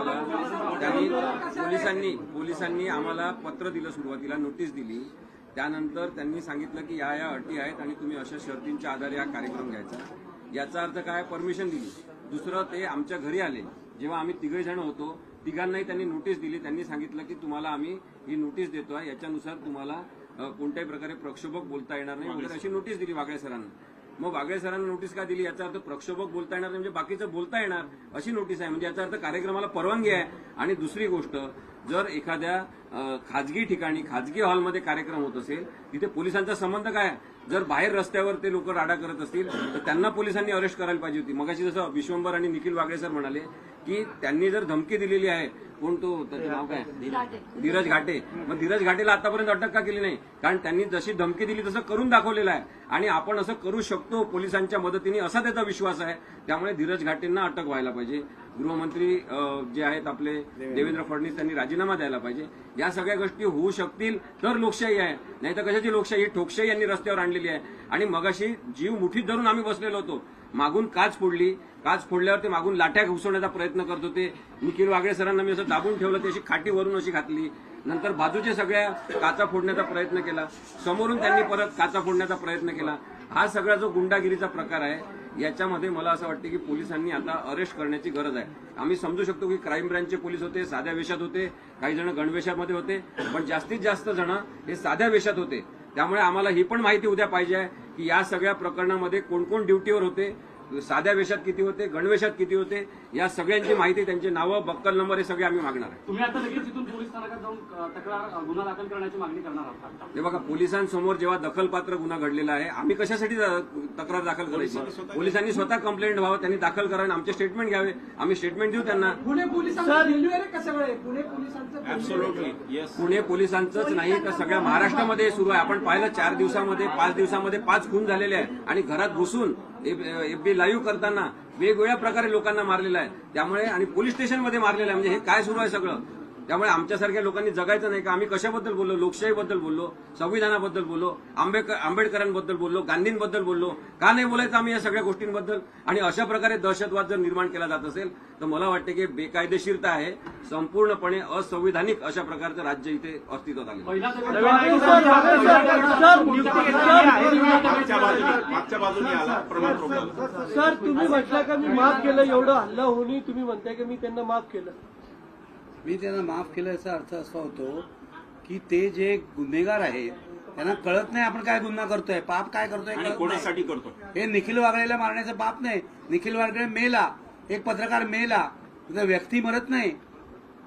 आम्हाला त्यांनी पोलिसांनी पोलिसांनी आम्हाला पत्र दिलं सुरुवातीला नोटीस दिली. त्यानंतर त्यांनी सांगितलं की या या अटी आहेत आणि तुम्ही अशा शर्तींच्या आधारे हा कार्यक्रम घ्यायचा. याचा अर्थ काय? परमिशन दिली. दुसरं ते आमच्या घरी आले. जेव्हा आम्ही तिघे जण होतो तिघांनाही त्यांनी नोटीस दिली. त्यांनी सांगितलं की तुम्हाला आम्ही ही नोटीस देतोय. याच्यानुसार तुम्हाला कोणत्याही प्रकारे प्रक्षोभक बोलता येणार नाही. वगैरे अशी नोटीस दिली वागळे सरांना. मग वागळे सरांना नोटीस का दिली? याचा अर्थ प्रक्षोभक बोलता येणार म्हणजे बाकीचं बोलता येणार अशी नोटीस आहे. म्हणजे याचा अर्थ कार्यक्रमाला परवानगी आहे. आणि दुसरी गोष्ट जर एखाद्या खाजगी ठिकाणी खाजगी हॉलमध्ये कार्यक्रम होत असेल तिथे पोलिसांचा संबंध काय? जर बाहेर रस्त्यावर ते लोक राडा करत असतील तर त्यांना पोलिसांनी अरेस्ट करायला पाहिजे होती. मगाशी जसं विश्वंभर आणि निखिल वागळे सर म्हणाले की त्यांनी जर धमकी दिलेली आहे कोण तो त्याचं नाव काय? धीरज घाटे. मग धीरज घाटेला आतापर्यंत अटक का केली नाही? कारण त्यांनी जशी धमकी दिली तसं करून दाखवलेलं आहे. आणि आपण असं करू शकतो पोलिसांच्या मदतीने असा त्याचा विश्वास आहे. त्यामुळे धीरज घाटेंना अटक व्हायला पाहिजे. गृहमंत्री जे आहेत आपले देवेंद्र. फडणवीस त्यांनी राजीनामा द्यायला पाहिजे. या सगळ्या गोष्टी होऊ शकतील तर लोकशाही आहे. नाही तर कशाची लोकशाही? ही ठोकशाही यांनी रस्त्यावर आणलेली आहे. आणि मगाशी जीव मुठीत धरून आम्ही बसलेलो होतो. मागून काच फोडली. काच फोडल्यावर ते मागून लाठ्या घुसवण्याचा प्रयत्न करत होते. निखिल वागळे सरांना मी असं दाबून ठेवलं त्याची खाटी वरून अशी घातली. नंतर बाजूच्या सगळ्या काचा फोडण्याचा प्रयत्न केला. समोरून त्यांनी परत काचा फोडण्याचा प्रयत्न केला. हा सगळा जो गुंडागिरीचा प्रकार आहे याच्यामध्ये मला असं वाटतं की पोलिसांनी आता अरेस्ट करण्याची गरज आहे. आम्ही समजू शकतो की क्राईम ब्रँचचे पोलीस होते साध्या वेशात होते काही जण गणवेशामध्ये होते पण जास्तीत जास्त जण हे साध्या वेशात होते. त्यामुळे आम्हाला ही पण माहिती उद्या पाहिजे आहे की या सगळ्या प्रकरणामध्ये कोण कोण ड्युटीवर होते साध्या वेशात किती होते गणवेशात किती होते या सगळ्यांची माहिती त्यांची नावं बक्कल नंबर हे सगळे आम्ही मागणार आहे. तुम्ही आता लगेच इथून पोलीस स्थानकात जाऊन तक्रार गुन्हा दाखल करण्याची मागणी करणार आहात का? हे बघा पोलिसांसमोर जेव्हा दखलपात्र गुन्हा घडलेला आहे आम्ही कशासाठी द- तक्रार दाखल करायची? पोलिसांनी स्वतः कंप्लेंट व्हावं त्यांनी दाखल करावं आणि आमचे स्टेटमेंट घ्यावे. आम्ही स्टेटमेंट देऊ त्यांना. पुणे पोलिसांचं. पुणे पोलिसांचंच नाही तर सगळ्या महाराष्ट्रामध्ये सुरू आहे. आपण पाहिलं चार दिवसामध्ये पाच दिवसामध्ये पाच खून झालेले आहे. आणि घरात घुसून एफ बी लाईव्ह करताना वेगवेगळ्या प्रकारे लोकांना मारलेला आहे. त्यामुळे आणि पोलीस स्टेशनमध्ये मारलेलं आहे. म्हणजे हे काय सुरू आहे सगळं? त्यामुळे आमच्यासारख्या लोकांनी जगायचं नाही का? आम्ही कशाबद्दल बोललो? लोकशाहीबद्दल बोललो? संविधानाबद्दल बोललो? आंबेडकर आंबेडकरांबद्दल बोललो? गांधींबद्दल बोललो? का नाही बोलायचं आम्ही या सगळ्या गोष्टींबद्दल? आणि अशा प्रकारे दहशतवाद जर निर्माण केला जात असेल तर मला वाटते की बेकायदेशीरता आहे संपूर्णपणे असंविधानिक अशा प्रकारचं राज्य इथे अस्तित्वात आलं. सर तुम्ही म्हटलं का मी माफ केलं? एवढं हल्ला होणी तुम्ही म्हणताय की मी त्यांना माफ केलं. मी त्यांना माफ केलं याचा अर्थ असा होतो की ते जे गुन्हेगार आहेत त्यांना कळत नाही आपण काय गुन्हा करतोय पाप काय करतोय आणि कळत नाही. कोणासाठी करतो हे निखिल वागळेला मारण्याचं पाप नाही. निखिल वागळे मेला. एक पत्रकार मेला. तिथं व्यक्ती मरत नाही.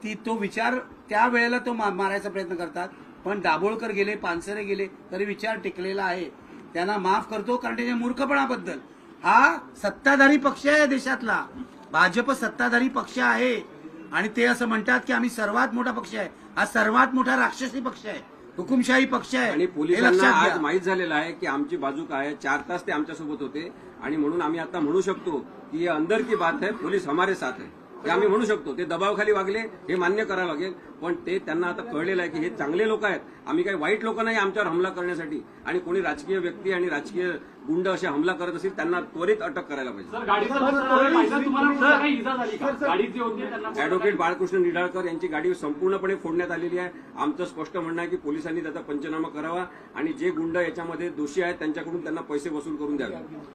ती तो विचार त्या वेळेला तो मा- मारायचा प्रयत्न करतात. पण दाभोळकर गेले पानसरे गेले तरी विचार टिकलेला आहे. त्यांना माफ करतो कारण त्याच्या मूर्खपणाबद्दल. हा सत्ताधारी पक्ष आहे या देशातला. भाजप सत्ताधारी पक्ष आहे. आणि ते असं म्हणतात की आम्ही सर्वात मोठा पक्ष आहे. हा सर्वात मोठा राक्षसी पक्ष आहे. हुकुमशाही पक्ष आहे. आणि पोलिसांना आज. माहीत झालेलं आहे की आमची बाजू काय आहे? चार तास ते आमच्यासोबत होते. आणि म्हणून आम्ही आता म्हणू शकतो की हे अंदर की बात है पोलीस हमारे साथ है हे आम्ही म्हणू शकतो ते दबावाखाली वागले हे मान्य करावं लागेल. पण ते त्यांना आता कळलेलं आहे की हे चांगले लोक आहेत. आम्ही काही वाईट लोक नाही आमच्यावर हमला करण्यासाठी. आणि कोणी राजकीय व्यक्ती आणि राजकीय गुंड असे हमला करत असतील त्यांना त्वरित अटक करायला पाहिजे. सर गाडीचा पहिला तुम्हाला कुठला काही इजा झाली का? गाडीत जे होते त्यांना अॅडव्होकेट बाळकृष्ण निडाळकर यांची गाडी संपूर्णपणे फोडण्यात आलेली आहे. आमचं स्पष्ट म्हणणं आहे की पोलिसांनी त्याचा पंचनामा करावा आणि जे गुंड याच्यामध्ये दोषी आहेत त्यांच्याकडून त्यांना पैसे वसूल करून द्यावे.